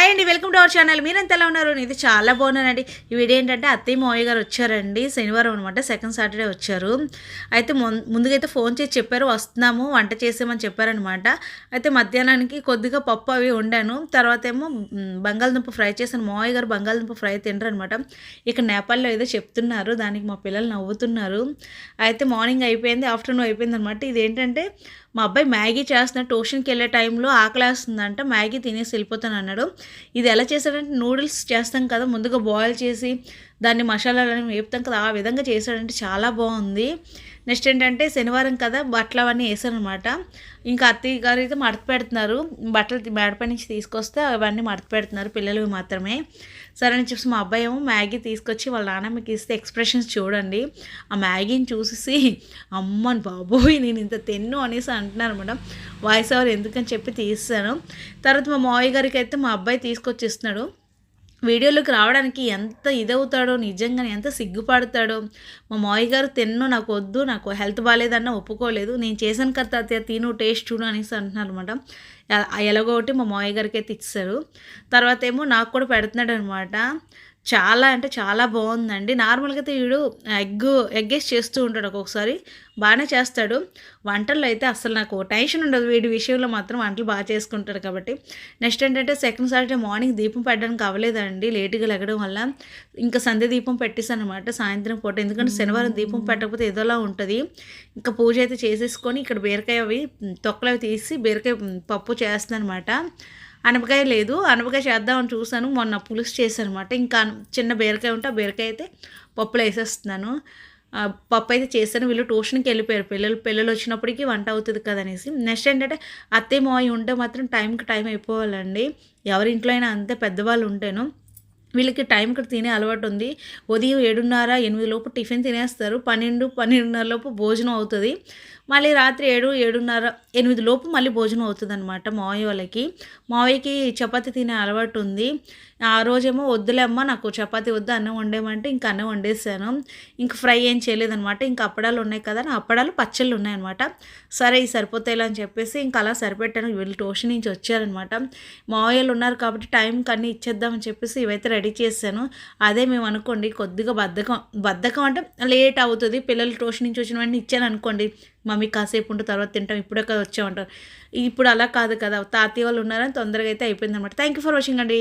Hi అండి welcome to our channel మీరంతా ఎలా ఉన్నారు? ఇది చాలా బాగున్నానండి. ఈ వీడియో ఏంటంటే అత్తయ్య మావయ్య గారు వచ్చారండి. శనివారం అనమాట సెకండ్ సాటర్డే వచ్చారు. అయితే ముందుగా ముందుగైతే ఫోన్ చేసి చెప్పారు వస్తున్నాము వంట చేసామని చెప్పారనమాట అయితే మధ్యాహ్నానికి కొద్దిగా పప్పు అవి వండాను. తర్వాత ఏమో బంగాళదుంప ఫ్రై చేశాను. మావయ్య గారు బంగాళదుంప ఫ్రై తినరు అనమాట ఇక్కడ నేపాల్లో ఏదో చెప్తున్నారు దానికి మా పిల్లలు నవ్వుతున్నారు. అయితే మార్నింగ్ అయిపోయింది ఆఫ్టర్నూన్ అయిపోయింది అనమాట ఇదేంటంటే మా అబ్బాయి మ్యాగీ చేస్తున్న ట్యూషన్కి వెళ్ళే టైంలో ఆకలేస్తుందంట మ్యాగీ తినేసి వెళ్ళిపోతాను అన్నాడు ఇది ఎలా చేశాడంటే నూడిల్స్ చేస్తాం కదా ముందుగా బాయిల్ చేసి దాన్ని మసాలాలని వేపుతాం కదా ఆ విధంగా చేశాడంటే చాలా బాగుంది. నెక్స్ట్ ఏంటంటే శనివారం కదా బట్టలు అవన్నీ వేసారనమాట. ఇంకా అత్తయ్య గారు అయితే మడత పెడుతున్నారు. బట్టలు మేడపై నుంచి తీసుకొస్తే అవన్నీ మడత పెడుతున్నారు పిల్లలు మాత్రమే. సరే అని చెప్పి మా అబ్బాయి ఏమో మ్యాగీ తీసుకొచ్చి వాళ్ళ నాన్నమ్మకి ఇస్తే ఎక్స్ప్రెషన్స్ చూడండి. ఆ మ్యాగీని చూసేసి అమ్మని బాబోయ్ నేను ఇంత తిన్ను అనేసి అంటున్నారు మేడం. వాయిస్ ఎవరు ఎందుకని చెప్పి తీస్తాను తర్వాత మా మావయ్య గారికి అయితే మా అబ్బాయి తీసుకొచ్చి ఇస్తున్నాడు వీడియోలోకి రావడానికి ఎంత ఇదవుతాడో నిజంగా ఎంత సిగ్గుపడతాడో మా మావయ్య గారు తిన్ను నాకు వద్దు నాకు హెల్త్ బాగాలేదన్న ఒప్పుకోలేదు నేను చేశాను కదా తాతయ్య తిను టేస్ట్ చూడు అనేసి అంటున్నారు అనమాట ఎలాగో ఒకటి మా మావయ్య గారికి అయితే ఇచ్చారు. తర్వాత ఏమో నాకు కూడా పెడుతున్నాడు అనమాట చాలా అంటే చాలా బాగుందండి. నార్మల్గా అయితే వీడు ఎగ్ ఎగ్గేసి చేస్తూ ఉంటాడు ఒక్కొక్కసారి. బాగానే చేస్తాడు. వంటల్లో అయితే అసలు నాకు టెన్షన్ ఉండదు. వీడి విషయంలో మాత్రం వంటలు బాగా చేసుకుంటాడు కాబట్టి. నెక్స్ట్ ఏంటంటే సెకండ్ సాటర్డే మార్నింగ్ దీపం పెట్టడానికి అవ్వలేదండి. లేటుగా లెగడం వల్ల ఇంకా సంధ్య దీపం పెట్టేసాను అనమాట సాయంత్రం పూట. ఎందుకంటే శనివారం దీపం పెట్టకపోతే ఏదోలా ఉంటుంది. ఇంకా పూజ అయితే చేసేసుకొని ఇక్కడ బీరకాయ అవి తొక్కలు అవి తీసి బీరకాయ పప్పు చేస్తాను అనమాట అనపకాయ లేదు. అనపకాయ చేద్దామని చూసాను మొన్న పులుసు చేశానమాట ఇంకా చిన్న బీరకాయ ఉంటే ఆ బీరకాయ అయితే పప్పులో వేసేస్తున్నాను. పప్పు అయితే చేశాను. వీళ్ళు ట్యూషన్కి వెళ్ళిపోయారు. పిల్లలు పిల్లలు వచ్చినప్పటికీ వంట అవుతుంది కదా అనేసి నెక్స్ట్ ఏంటంటే అత్తయ్య మావి ఉంటే మాత్రం టైంకి టైం అయిపోవాలండి. ఎవరి ఇంట్లో అయినా అంతే పెద్దవాళ్ళు ఉంటేను వీళ్ళకి టైంకి తినే అలవాటు ఉంది. ఉదయం ఏడున్నర ఎనిమిది లోపు టిఫిన్ తినేస్తారు. పన్నెండు పన్నెండున్నర లోపు భోజనం అవుతుంది. మళ్ళీ రాత్రి ఏడు ఏడున్నర ఎనిమిది లోపు మళ్ళీ భోజనం అవుతుందన్నమాట మావయ్య వాళ్ళకి. మావయ్యకి చపాతి తినే అలవాటు ఉంది. ఆ రోజేమో వద్దులే అమ్మ నాకు చపాతీ వద్దు అన్నం వండేమంటే ఇంకా అన్నం వండేసాను. ఇంక ఫ్రై ఏం చేయలేదనమాట ఇంకా అప్పడాలు ఉన్నాయి కదా నా అప్పడాలు పచ్చళ్ళు ఉన్నాయన్నమాట. సరే ఈ సరిపోతాయిలా అని చెప్పేసి ఇంకా అలా సరిపెట్టాను. వీళ్ళు ట్యూషన్ నుంచి వచ్చారనమాట మావయ్యలు ఉన్నారు కాబట్టి టైంకి అన్నీ ఇచ్చేద్దామని చెప్పేసి ఇవైతే రెడీ చేశాను. అదే మేము అనుకోండి కొద్దిగా బద్ధకం బద్ధకం అంటే లేట్ అవుతుంది. పిల్లలు ట్యూషన్ నుంచి వచ్చిన వెంటనే ఇచ్చాను అనుకోండి. మమ్మీ కాసేపు ఉంటే తర్వాత తింటాం ఇప్పుడే కదా వచ్చామంటారు ఇప్పుడు అలా కాదు కదా తాతయ్య వాళ్ళు ఉన్నారని తొందరగా అయితే అయిపోయింది అనమాట థ్యాంక్ యూ ఫర్ వాచింగ్ అండి.